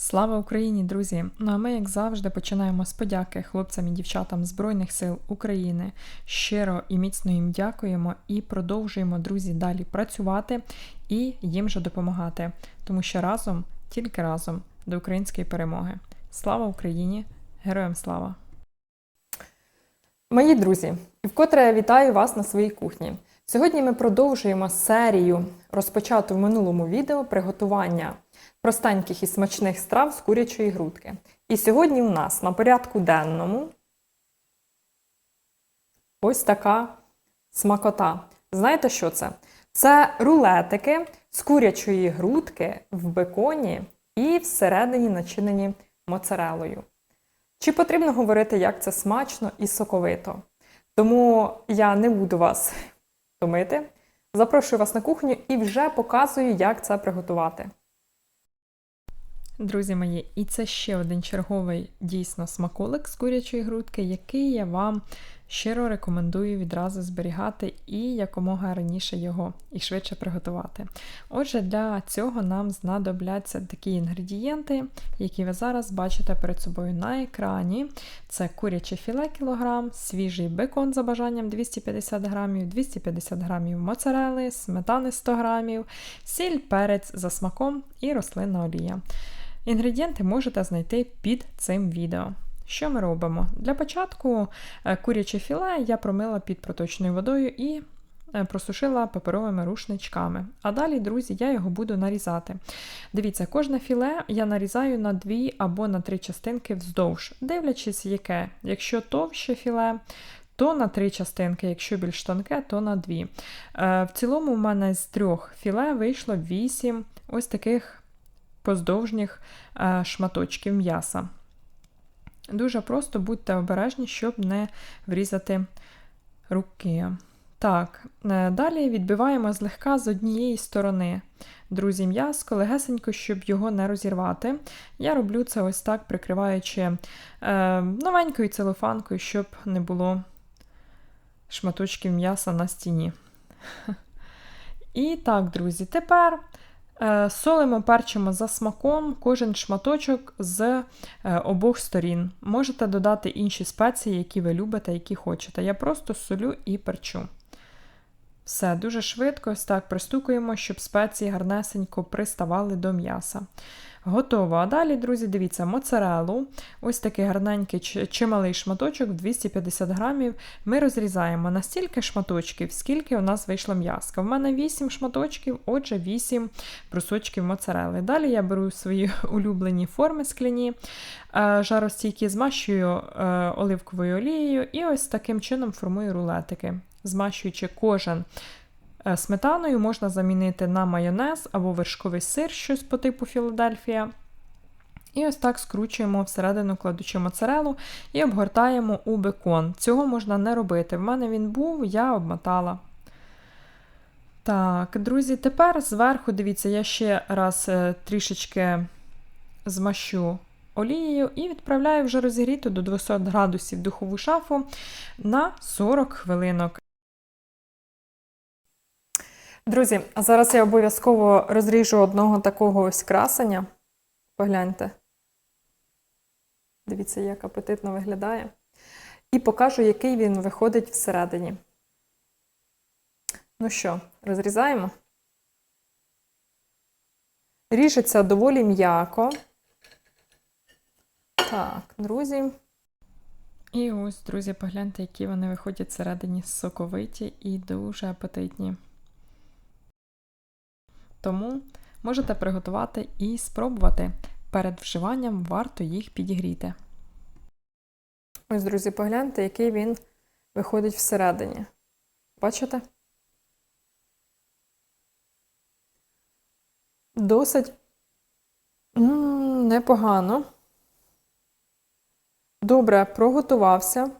Слава Україні, друзі! Ну а ми, як завжди, починаємо з подяки хлопцям і дівчатам Збройних сил України. Щиро і міцно їм дякуємо і продовжуємо, друзі, далі працювати і їм же допомагати, тому що разом, тільки разом, до української перемоги. Слава Україні! Героям слава! Мої друзі, вкотре я вітаю вас на своїй кухні. Сьогодні ми продовжуємо серію, розпочату в минулому відео приготування простеньких і смачних страв з курячої грудки. І сьогодні у нас на порядку денному ось така смакота. Знаєте, що це? Це рулетики з курячої грудки в беконі і всередині начинені моцарелою. Чи потрібно говорити, як це смачно і соковито? Тому я не буду вас томити. Запрошую вас на кухню і вже показую, як це приготувати. Друзі мої, і це ще один черговий дійсно смаколик з курячої грудки, який я вам щиро рекомендую відразу зберігати і якомога раніше його і швидше приготувати. Отже, для цього нам знадобляться такі інгредієнти, які ви зараз бачите перед собою на екрані. Це куряче філе кілограм, свіжий бекон за бажанням 250 грамів, 250 грамів моцарели, сметани 100 грамів, сіль, перець за смаком і рослинна олія. Інгредієнти можете знайти під цим відео. Що ми робимо? Для початку е, куряче філе я промила під проточною водою і е, просушила паперовими рушничками. А далі, друзі, я його буду нарізати. Дивіться, кожне філе я нарізаю на дві або на три частинки вздовж, дивлячись, яке. Якщо товще філе, то на три частинки, якщо більш тонке, то на дві. Е, В цілому, у мене з трьох філе вийшло вісім ось таких поздовжніх е, шматочків м'яса. Дуже просто будьте обережні, щоб не врізати руки. Так, е, далі відбиваємо злегка з однієї сторони. Друзі, м'яско, легесенько, щоб його не розірвати. Я роблю це ось так, прикриваючи е, новенькою целофанкою, щоб не було шматочків м'яса на стіні. І так, друзі, тепер солимо, перчимо за смаком кожен шматочок з е, обох сторін. Можете додати інші спеції, які ви любите, які хочете. Я просто солю і перчу. Все, дуже швидко, ось так пристукуємо, щоб спеції гарнесенько приставали до м'яса. Готово. А далі, друзі, дивіться, моцарелу, ось такий гарненький чималий шматочок 250 грамів. Ми розрізаємо на стільки шматочків, скільки у нас вийшло м'яска. В мене 8 шматочків, отже, 8 брусочків моцарели. Далі я беру свої улюблені форми скляні, е, жаростійкі, змащую е, оливковою олією і ось таким чином формую рулетики, змащуючи кожен сметаною можна замінити на майонез або вершковий сир, щось по типу Філадельфія. І ось так скручуємо всередину, кладучи моцарелу і обгортаємо у бекон. Цього можна не робити. В мене він був, я обмотала. Так, друзі, тепер зверху, дивіться, я ще раз е, трішечки змащу олією і відправляю вже розігріту до 200 градусів духову шафу на 40 хвилинок. Друзі, а зараз я обов'язково розріжу одного такого ось красення. Погляньте. Дивіться, як апетитно виглядає. І покажу, який він виходить всередині. Ну що, розрізаємо. Ріжеться доволі м'яко. Так, друзі. І ось, друзі, погляньте, які вони виходять всередині соковиті і дуже апетитні. Тому можете приготувати і спробувати. Перед вживанням варто їх підігріти. Ось, друзі, погляньте, який він виходить всередині. Бачите? Досить М -м, непогано. Добре, проготувався.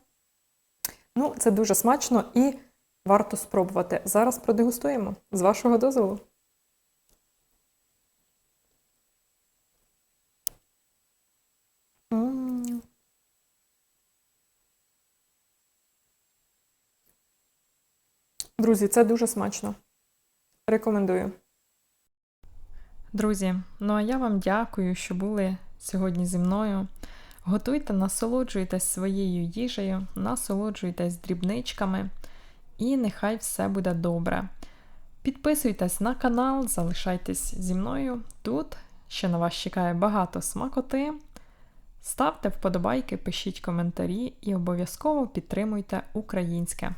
Ну, це дуже смачно і варто спробувати. Зараз продегустуємо з вашого дозволу. Друзі, це дуже смачно. Рекомендую. Друзі, ну а я вам дякую, що були сьогодні зі мною. Готуйте, насолоджуйтесь своєю їжею, насолоджуйтесь дрібничками, і нехай все буде добре. Підписуйтесь на канал, залишайтесь зі мною тут. Ще на вас чекає багато смакоти. Ставте вподобайки, пишіть коментарі і обов'язково підтримуйте українське.